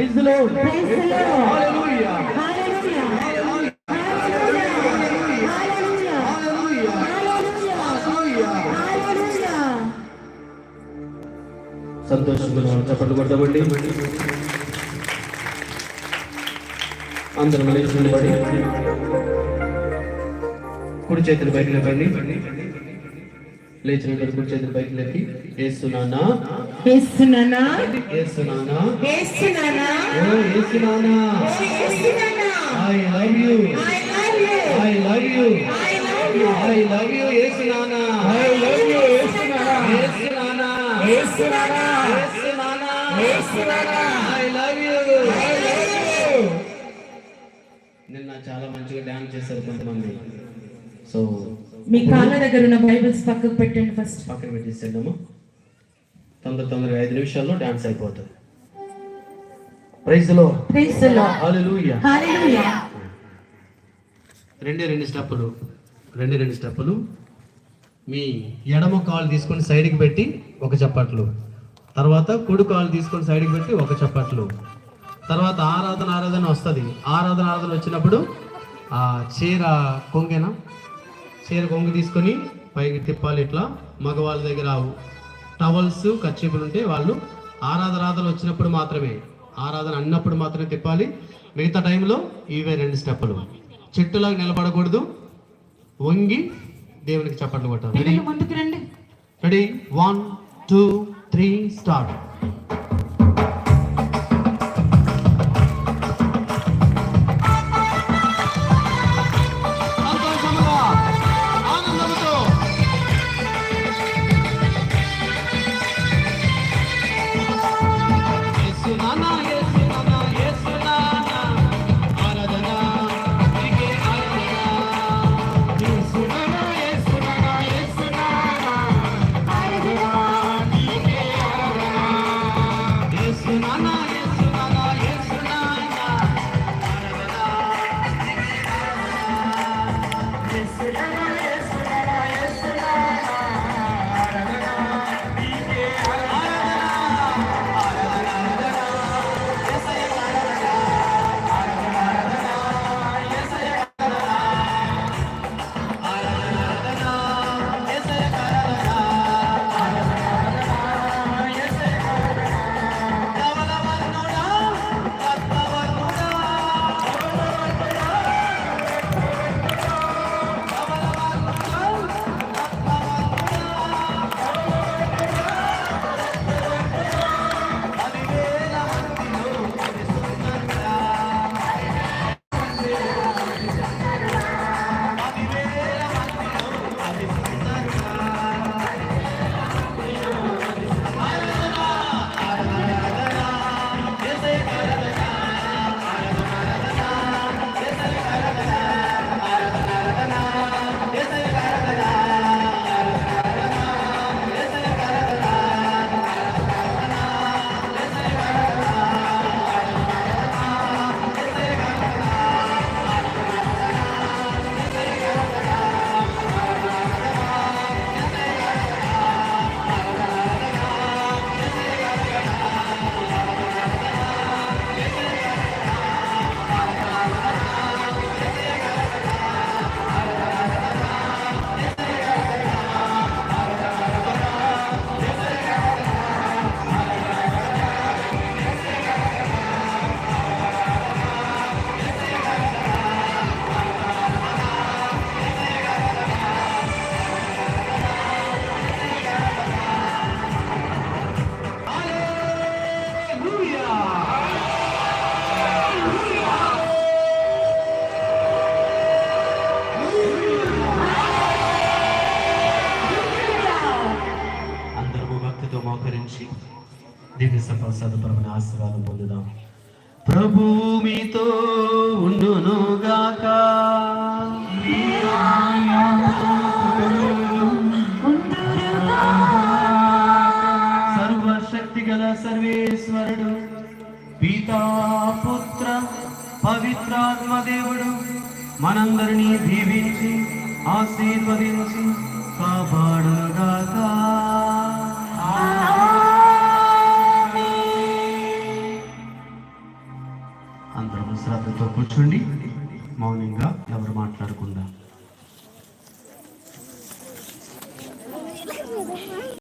ప్రైజ్లో ప్రైజ్లో హల్లెలూయా హల్లెలూయా హల్లెలూయా హల్లెలూయా హల్లెలూయా హల్లెలూయా సంతోషంగా చప్పట్లు కొడతామండి అందరం లేచి కుడి చేతులు బయట నిలబడి లేచిన కుడి చేతులు పైకి లేపి ఏసునానా ఏస్తున్నానా ఏసునానా ఏస్తున్నానా ఓ ఏసునానా I love you. I love you. I love you ఏసునానా I love you. ఏస్తున్నానా ఏసునానా ఏస్తున్నానా ఏసునానా ఏస్తున్నానా ఐ లవ్ యు. నిన్న చాలా మంచిగా డాన్స్ చేశారు కొంతమంది సో మీ కాళ్ళ దగ్గర ఉన్న బైబిల్స్ పక్కకు పెట్టండి ఫస్ట్. పక్కన పెట్టేసేద్దాము తొందర తొందరగా ఐదు నిమిషాల్లో డాన్స్ అయిపోతుంది. ప్రైజ్లో ప్రైజ్ లార్డ్ హల్లెలూయా హల్లెలూయా రెండే రెండు స్టెప్పులు. రెండే రెండు స్టెప్పులు. మీ ఎడమ కాలు తీసుకొని సైడ్కి పెట్టి ఒక చప్పట్లు. తర్వాత కుడి కాలు తీసుకొని సైడ్కి పెట్టి ఒక చప్పట్లు. తర్వాత ఆరాధన ఆరాధన వస్తుంది. ఆరాధన ఆరాధన వచ్చినప్పుడు ఆ చీర కొంగెన? చీర కొంగు తీసుకొని పైకి తిప్పాలి ఇట్లా మగవాళ్ళ దగ్గర టవల్స్ కచ్చిపులు ఉంటే వాళ్ళు ఆరాధన ఆరాధన వచ్చినప్పుడు మాత్రమే ఆరాధన అన్నప్పుడు మాత్రమే తిప్పాలి. మిగతా టైంలో ఇవే రెండు స్టెప్పులు. చెట్టులాగా నిలబడకూడదు. వంగి దేవునికి చప్పట్లు కొట్టాలి. Ready. One two three start సదుపరమైన ఆశీర్వాదం పొందుదాం. ప్రభు మీతో ఉండును గాక. సర్వశక్తి గల సర్వేశ్వరుడు పుత్ర పవిత్రాత్మ దేవుడు మనందరినీ దీవించి ఆశీర్వదించి కాపాడుగాక అందరం శ్రద్ధతో కూర్చోండి. మౌనంగా ఎవరు మాట్లాడకుండా.